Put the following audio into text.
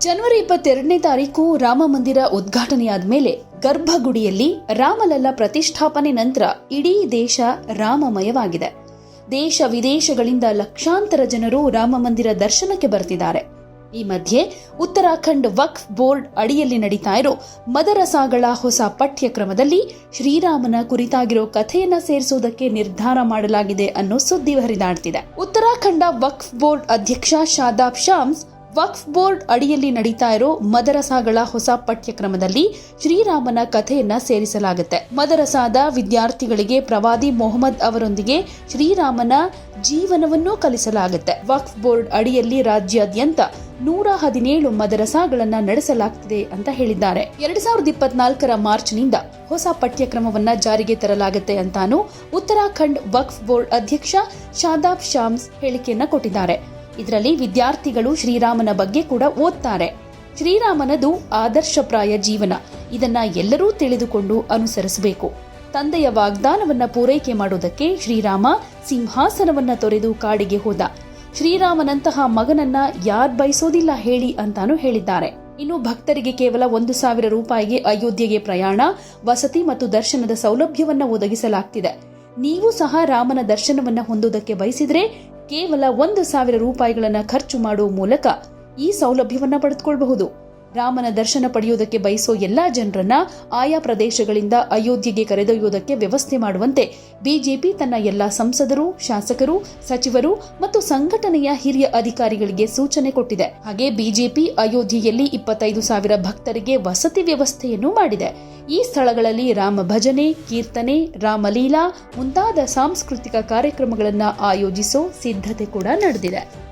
ಜನವರಿ ಇಪ್ಪತ್ತೆರಡನೇ ತಾರೀಕು ರಾಮ ಮಂದಿರ ಉದ್ಘಾಟನೆಯಾದ ಮೇಲೆ ಗರ್ಭಗುಡಿಯಲ್ಲಿ ರಾಮಲಲ್ಲ ಪ್ರತಿಷ್ಠಾಪನೆ ನಂತರ ಇಡೀ ದೇಶ ರಾಮಮಯವಾಗಿದೆ. ದೇಶ ವಿದೇಶಗಳಿಂದ ಲಕ್ಷಾಂತರ ಜನರು ರಾಮ ಮಂದಿರ ದರ್ಶನಕ್ಕೆ ಬರ್ತಿದ್ದಾರೆ ಈ ಮಧ್ಯೆ ಉತ್ತರಾಖಂಡ್ ವಕ್ಫ್ ಬೋರ್ಡ್ ಅಡಿಯಲ್ಲಿ ನಡೀತಾ ಇರೋ ಮದರಸಾಗಳ ಹೊಸ ಪಠ್ಯಕ್ರಮದಲ್ಲಿ ಶ್ರೀರಾಮನ ಕುರಿತಾಗಿರೋ ಕಥೆಯನ್ನ ಸೇರಿಸುವುದಕ್ಕೆ ನಿರ್ಧಾರ ಮಾಡಲಾಗಿದೆ ಅನ್ನೋ ಸುದ್ದಿ ಹರಿದಾಡ್ತಿದೆ. ಉತ್ತರಾಖಂಡ ವಕ್ಫ್ ಬೋರ್ಡ್ ಅಧ್ಯಕ್ಷ ಶಾದಾಬ್ ಶಾಮ್ಸ್ ವಕ್ಫ್ ಬೋರ್ಡ್ ಅಡಿಯಲ್ಲಿ ನಡೀತಾ ಇರೋ ಮದರಸಾಗಳ ಹೊಸ ಪಠ್ಯಕ್ರಮದಲ್ಲಿ ಶ್ರೀರಾಮನ ಕಥೆಯನ್ನ ಸೇರಿಸಲಾಗುತ್ತೆ. ಮದರಸಾದ ವಿದ್ಯಾರ್ಥಿಗಳಿಗೆ ಪ್ರವಾದಿ ಮೊಹಮ್ಮದ್ ಅವರೊಂದಿಗೆ ಶ್ರೀರಾಮನ ಜೀವನವನ್ನು ಕಲಿಸಲಾಗುತ್ತೆ. ವಕ್ಫ್ ಬೋರ್ಡ್ ಅಡಿಯಲ್ಲಿ ರಾಜ್ಯಾದ್ಯಂತ ನೂರ ಹದಿನೇಳು ಮದರಸಾಗಳನ್ನ ನಡೆಸಲಾಗ್ತಿದೆ ಅಂತ ಹೇಳಿದ್ದಾರೆ. ಎರಡ್ ಸಾವಿರದ ಇಪ್ಪತ್ನಾಲ್ಕರ ಮಾರ್ಚ್ನಿಂದ ಹೊಸ ಪಠ್ಯಕ್ರಮವನ್ನ ಜಾರಿಗೆ ತರಲಾಗುತ್ತೆ ಅಂತಾನು ಉತ್ತರಾಖಂಡ್ ವಕ್ಫ್ ಬೋರ್ಡ್ ಅಧ್ಯಕ್ಷ ಶಾದಾಬ್ ಶಾಮ್ಸ್ ಹೇಳಿಕೆಯನ್ನ ಕೊಟ್ಟಿದ್ದಾರೆ. ಇದರಲ್ಲಿ ವಿದ್ಯಾರ್ಥಿಗಳು ಶ್ರೀರಾಮನ ಬಗ್ಗೆ ಕೂಡ ಓದ್ತಾರೆ. ಶ್ರೀರಾಮನದು ಆದರ್ಶಪ್ರಾಯ ಜೀವನ. ಇದನ್ನ ಎಲ್ಲರೂ ತಿಳಿದುಕೊಂಡು ಅನುಸರಿಸಬೇಕು. ತಂದೆಯ ವಾಗ್ದಾನವನ್ನ ಪೂರೈಕೆ ಮಾಡುವುದಕ್ಕೆ ಶ್ರೀರಾಮ ಸಿಂಹಾಸನವನ್ನ ತೊರೆದು ಕಾಡಿಗೆ ಹೋದ. ಶ್ರೀರಾಮನಂತಹ ಮಗನನ್ನ ಯಾರ್ ಬಯಸೋದಿಲ್ಲ ಹೇಳಿ ಅಂತಾನು ಹೇಳಿದ್ದಾರೆ. ಇನ್ನು ಭಕ್ತರಿಗೆ ಕೇವಲ ಒಂದು ಸಾವಿರ ರೂಪಾಯಿಗೆ ಅಯೋಧ್ಯೆಗೆ ಪ್ರಯಾಣ, ವಸತಿ ಮತ್ತು ದರ್ಶನದ ಸೌಲಭ್ಯವನ್ನ ಒದಗಿಸಲಾಗ್ತಿದೆ. ನೀವು ಸಹ ರಾಮನ ದರ್ಶನವನ್ನ ಹೊಂದುವುದಕ್ಕೆ ಬಯಸಿದ್ರೆ ಕೇವಲ ಒಂದು ಸಾವಿರ ರೂಪಾಯಿಗಳನ್ನು ಖರ್ಚು ಮಾಡುವ ಮೂಲಕ ಈ ಸೌಲಭ್ಯವನ್ನು ಪಡೆದುಕೊಳ್ಳಬಹುದು ರಾಮನ ದರ್ಶನ ಪಡೆಯುವುದಕ್ಕೆ ಬಯಸೋ ಎಲ್ಲಾ ಜನರನ್ನ ಆಯಾ ಪ್ರದೇಶಗಳಿಂದ ಅಯೋಧ್ಯೆಗೆ ಕರೆದೊಯ್ಯುವುದಕ್ಕೆ ವ್ಯವಸ್ಥೆ ಮಾಡುವಂತೆ ಬಿಜೆಪಿ ತನ್ನ ಎಲ್ಲಾ ಸಂಸದರು, ಶಾಸಕರು, ಸಚಿವರು ಮತ್ತು ಸಂಘಟನೆಯ ಹಿರಿಯ ಅಧಿಕಾರಿಗಳಿಗೆ ಸೂಚನೆ ಕೊಟ್ಟಿದೆ. ಹಾಗೆ ಬಿಜೆಪಿ ಅಯೋಧ್ಯೆಯಲ್ಲಿ ಇಪ್ಪತ್ತೈದು ಸಾವಿರ ಭಕ್ತರಿಗೆ ವಸತಿ ವ್ಯವಸ್ಥೆಯನ್ನು ಮಾಡಿದೆ. ಈ ಸ್ಥಳಗಳಲ್ಲಿ ರಾಮ ಭಜನೆ, ಕೀರ್ತನೆ, ರಾಮಲೀಲಾ ಮುಂತಾದ ಸಾಂಸ್ಕೃತಿಕ ಕಾರ್ಯಕ್ರಮಗಳನ್ನು ಆಯೋಜಿಸೋ ಸಿದ್ಧತೆ ಕೂಡ ನಡೆದಿದೆ.